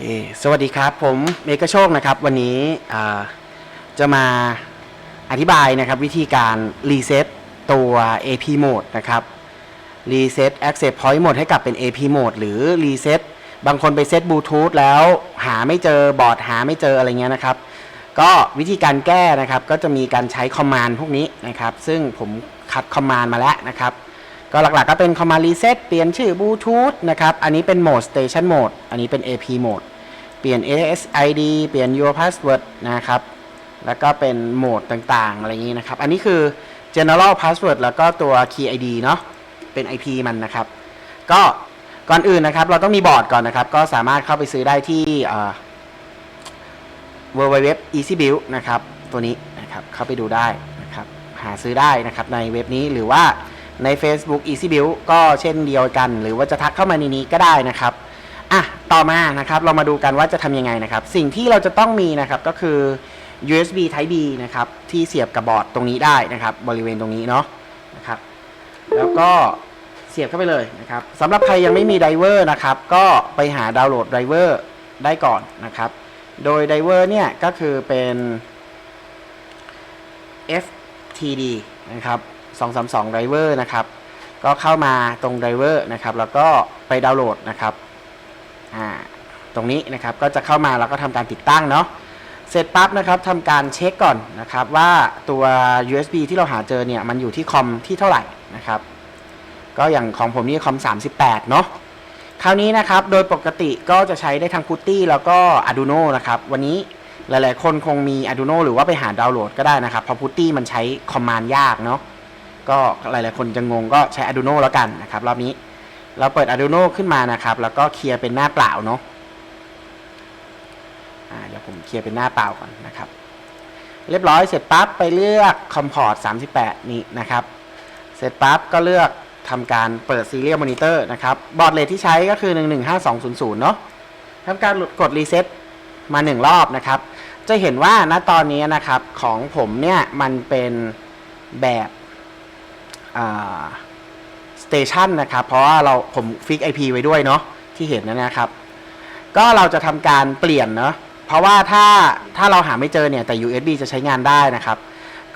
คสวัสดีครับ ผมเมกะโชคนะครับ วันนี้จะมาอธิบายนะครับวิธีการรีเซ็ตตัว AP mode นะครับรีเซ็ต access point mode ให้กลับเป็น AP mode หรือรีเซ็ตบางคนไปเซ็ตบลูทูธแล้วหาไม่เจอบอร์ดหาไม่เจออะไรเงี้ยนะครับ ก็วิธีการแก้นะครับก็จะมีการใช้คอมมานด์พวกนี้นะครับ ซึ่งผมคัดคอมมานด์มาแล้วนะครับ ก็หลักๆก็เป็น command reset เปลี่ยนชื่อบลูทูธนะครับ อันนี้เป็นโหมด station mode อันนี้เป็น AP mode เปลี่ยน ASID เปลี่ยน your password นะครับ แล้วก็เป็นโหมดต่างๆ อะไรอย่างนี้นะครับ อันนี้คือ general password แล้วก็ตัว key ID เนาะเป็น IP มันนะครับ ก็ก่อนอื่นนะครับ เราต้องมีบอร์ดก่อนนะครับ ก็สามารถเข้าไปซื้อได้ที่ www easy build นะครับ ตัวนี้นะครับ เข้าไปดูได้นะครับ หาซื้อได้นะครับในเว็บนี้หรือว่า ใน Facebook easy build ก็เช่นเดียวกัน หรือว่าจะทักเข้ามาในนี้ก็ได้นะครับอะต่อมานะครับเรามาดูกันว่าจะทำยังไงนะครับ สิ่งที่เราจะต้องมีนะครับก็คือ USB Type B นะครับที่เสียบกับบอร์ดตรงนี้ได้นะครับ บริเวณตรงนี้เนาะนะครับ แล้วก็เสียบเข้าไปเลยนะครับสำหรับใครยังไม่มีไดเวอร์นะครับ ก็ไปหาดาวน์โหลดไดเวอร์ได้ก่อนนะครับ โดยไดเวอร์เนี่ยก็คือเป็น FTD นะครับ 232ไดเวอร์นะครับ ก็เข้ามาตรงไดเวอร์นะครับ แล้วก็ไปดาวน์โหลดนะครับตรงนี้นะครับก็จะเข้ามาแล้วก็ทำการติดตั้งเนาะเสร็จปั๊บนะครับทำการเช็คก่อนนะครับว่าตัว USB ที่เราหาเจอเนี่ยมันอยู่ที่คอมที่เท่าไหร่นะครับ ก็อย่างของผมนี่คอม 38 เนาะคราวนี้นะครับโดยปกติก็จะใช้ได้ทั้ง PuTTY แล้วก็ Arduino นะครับ วันนี้หลายๆ คนคงมี Arduino หรือว่าไปหาดาวน์โหลดก็ได้นะครับเพราะ PuTTY มันใช้คอมมานด์ยากเนาะ ก็หลายๆ คนจะงงก็ใช้ Arduino แล้วกันนะครับรอบนี้เราเปิด Arduino ขึ้นมานะครับ แล้วก็เคลียร์เป็นหน้าเปล่าเนาะเดี๋ยวผมเคลียร์เป็นหน้าเปล่าก่อนนะครับ เรียบร้อยเสร็จปั๊บไปเลือกคอมพอร์ต38 นี้นะครับ เสร็จปั๊บก็เลือกทำการเปิด Serial Monitor นะครับบอร์ดเลทที่ใช้ก็คือ 115200 เนาะทำการกดรีเซ็ตมา 1 รอบนะครับ จะเห็นว่าณตอนนี้นะครับของผมเนี่ยมันเป็นแบบ สเตชันนะครับ เพราะว่าเราผมฟิก IP ไว้ด้วยเนาะที่เห็นนะนะครับ ก็เราจะทำการเปลี่ยนเนาะเพราะว่าถ้าถ้าเราหาไม่เจอเนี่ยแต่ USB จะใช้งานได้นะครับ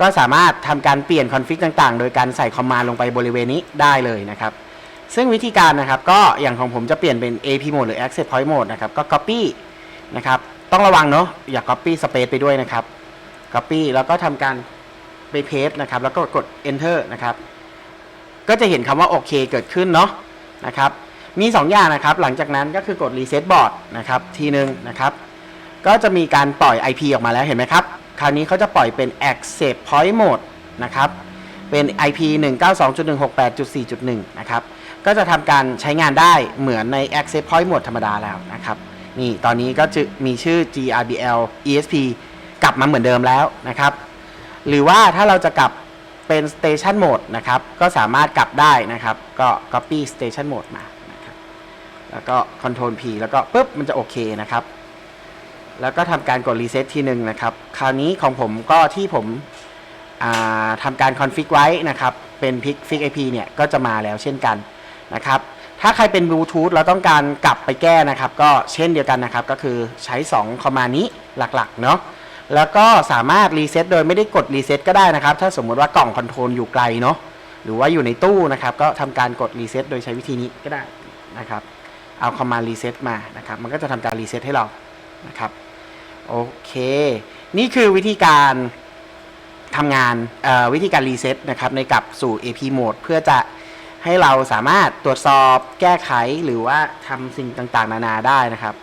ก็สามารถทำการเปลี่ยนคอนฟิกต่างๆ โดยการใส่คอมมานด์ลงไปบริเวณนี้ได้เลยนะครับ ซึ่งวิธีการนะครับก็อย่างของผมจะเปลี่ยนเป็น AP mode หรือ access point mode นะครับ ก็ copy นะครับต้องระวังเนาะอย่า copy space ไปด้วยนะครับ copy แล้วก็ทำการไป paste นะครับ แล้วก็กด enter นะครับ ก็จะเห็นคำว่าโอเคเกิดขึ้นเนาะนะครับมี 2 อย่างนะครับ หลังจากนั้นก็คือกด reset board นะครับทีหนึ่งนะครับ ก็จะมีการปล่อย IP ออกมาแล้วเห็นไหมครับ คราวนี้เขาจะปล่อยเป็น access point mode นะครับ เป็น IP 192.168.4.1 นะครับ ก็จะทำการใช้งานได้เหมือนใน access point mode ธรรมดาแล้วนะครับ นี่ตอนนี้ก็จะมีชื่อ GRBL ESP กลับมาเหมือนเดิมแล้วนะครับ หรือว่าถ้าเราจะกลับ เป็น station mode นะครับ ก็สามารถกลับได้นะครับ ก็ copy station mode มานะครับ แล้วก็ control P แล้วก็ปุ๊บ มันจะโอเคนะครับ แล้วก็ทำการกดรีเซ็ตทีหนึ่งนะครับ คราวนี้ของผมก็ที่ผมทำการคอนฟิกไว้นะครับ เป็นพิกฟิกไอพีเนี่ย ก็จะมาแล้วเช่นกันนะครับ ถ้าใครเป็นบลูทูธเราต้องการกลับไปแก้นะครับ ก็เช่นเดียวกันนะครับ ก็คือใช้2คอมมานี้หลักๆ เนาะ แล้วก็สามารถรีเซ็ตโดยไม่ได้กดรีเซ็ตก็ได้นะครับ ถ้าสมมุติว่ากล่องคอนโทรลอยู่ไกลเนาะหรือว่าอยู่ในตู้นะครับ ก็ทำการกดรีเซ็ตโดยใช้วิธีนี้ก็ได้นะครับ เอาคอมมานด์รีเซ็ตมานะครับ มันก็จะทำการรีเซ็ตให้เรานะครับโอเค นี่คือวิธีการทำงานวิธีการรีเซ็ตนะครับในกลับสู่ AP mode เพื่อจะให้เราสามารถตรวจสอบแก้ไขหรือว่าทำสิ่งต่างๆ นานาได้นะครับ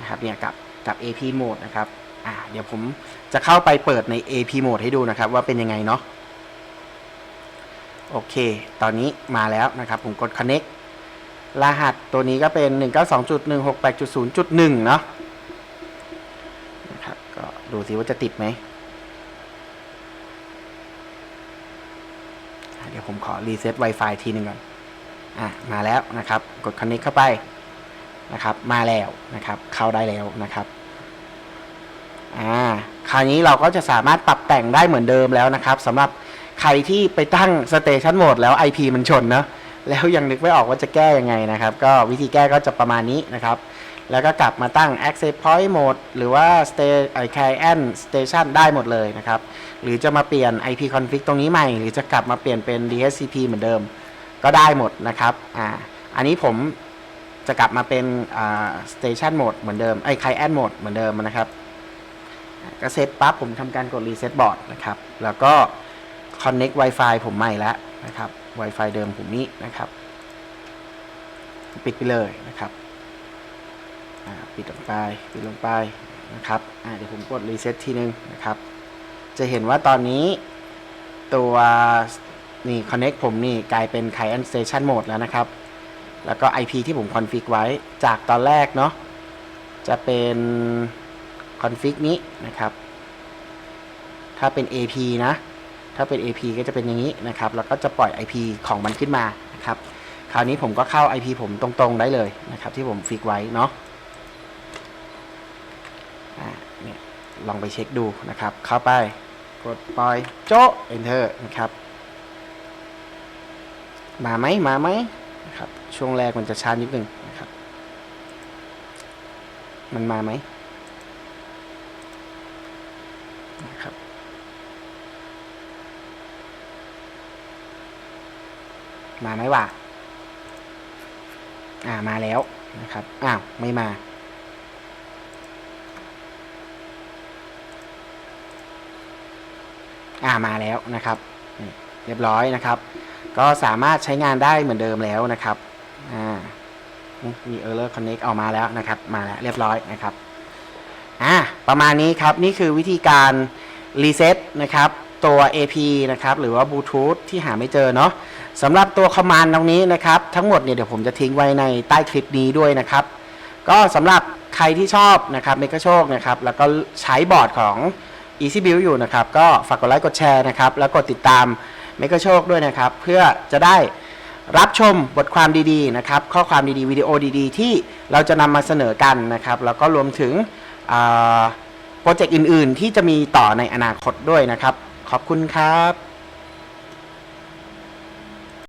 นะครับเนี่ยกับกับ AP mode นะครับ อ่าเดี๋ยวผมจะเข้าไปเปิดใน AP mode ให้ดูนะครับว่าเป็นยังไงเนาะโอเค ตอนนี้มาแล้วนะครับ ผมกด connect รหัสตัวนี้ก็เป็น 192.168.0.1 เนาะนะครับ ก็ดูสิว่าจะติดไหม เดี๋ยวผมขอรีเซ็ต Wi-Fi ทีหนึ่งก่อน อะ มาแล้วนะครับ กด Connect เข้าไปนะครับ มาแล้วนะครับ เข้าได้แล้วนะครับ อ่าคราวนี้เราก็จะสามารถปรับแต่งได้เหมือนเดิมแล้วนะครับสำหรับใครที่ไปตั้ง Station Mode แล้ว IP มันชนเนอะแล้วยังนึกไม่ออกว่าจะแก้ยังไงนะครับ ก็วิธีแก้ก็จะประมาณนี้นะครับ แล้วก็กลับมาตั้ง access point mode หรือว่า stay ไอ้ client station ได้หมดเลยนะครับ หรือจะมาเปลี่ยน IP config ตรงนี้ใหม่ หรือจะกลับมาเปลี่ยนเป็น DHCP เหมือนเดิม ก็ได้หมดนะครับอ่าอันนี้ผมจะกลับมาเป็นอ่า station mode เหมือนเดิมไอ้ client mode เหมือนเดิมนะครับ ก็เซตปั๊บผมทำการกด reset board นะครับ แล้วก็ connect Wi-Fi ผมใหม่แล้วนะครับ Wi-Fi เดิมผมนี้นะครับ ปิดไปเลยนะครับปิดลงไปปิดลงไปนะครับเดี๋ยวผมกด reset ทีนึงนะครับ จะเห็นว่าตอนนี้ตัวนี่ connect ผมนี่กลายเป็น client station mode แล้วนะครับ แล้วก็ IP ที่ผม config ไว้จากตอนแรกเนาะจะเป็น config นี้นะครับ ถ้าเป็น AP นะ ถ้าเป็น AP ก็จะเป็นอย่างนี้นะครับ แล้วก็จะปล่อย IP ของมันขึ้นมานะครับ คราวนี้ผมก็เข้า IP ผมตรงๆได้เลยนะครับ ที่ผมฟิกไว้เนาะลองไปเช็คดูนะครับ เข้าไปกดปล่อยโจ๊ะ enter นะครับ มาไหมมาไหมนะครับ ช่วงแรกมันจะช้านิดนึงนะครับ มันมาไหม นะครับมาไหมวะอ่ามาแล้วนะครับ อ้าว ไม่มา อ่ามาแล้วนะครับ เรียบร้อยนะครับ ก็สามารถใช้งานได้เหมือนเดิมแล้วนะครับ อ่า มี error connect ออกมาแล้วนะครับ มาแล้วเรียบร้อยนะครับ ประมาณนี้ครับ นี่คือวิธีการรีเซ็ตนะครับ ตัว AP นะครับ หรือว่าบลูทูธที่หาไม่เจอเนาะสำหรับตัวคอมมานด์ตรงนี้นะครับ ทั้งหมดเนี่ยเดี๋ยวผมจะทิ้งไว้ในใต้คลิปนี้ด้วยนะครับ ก็สำหรับใครที่ชอบนะครับเมกะโชคนะครับ แล้วก็ใช้บอร์ดของ Easy Build อยู่นะครับ ก็ฝากกดไลค์กดแชร์นะครับ แล้วกดติดตามเมกะโชคด้วยนะครับ เพื่อจะได้รับชมบทความดีๆนะครับ ข้อความดีๆ วิดีโอดีๆ ที่เราจะนำมาเสนอกันนะครับ แล้วก็รวมถึง โปรเจกต์อื่น ๆ ที่จะมีต่อในอนาคตด้วยนะครับ ขอบคุณครับ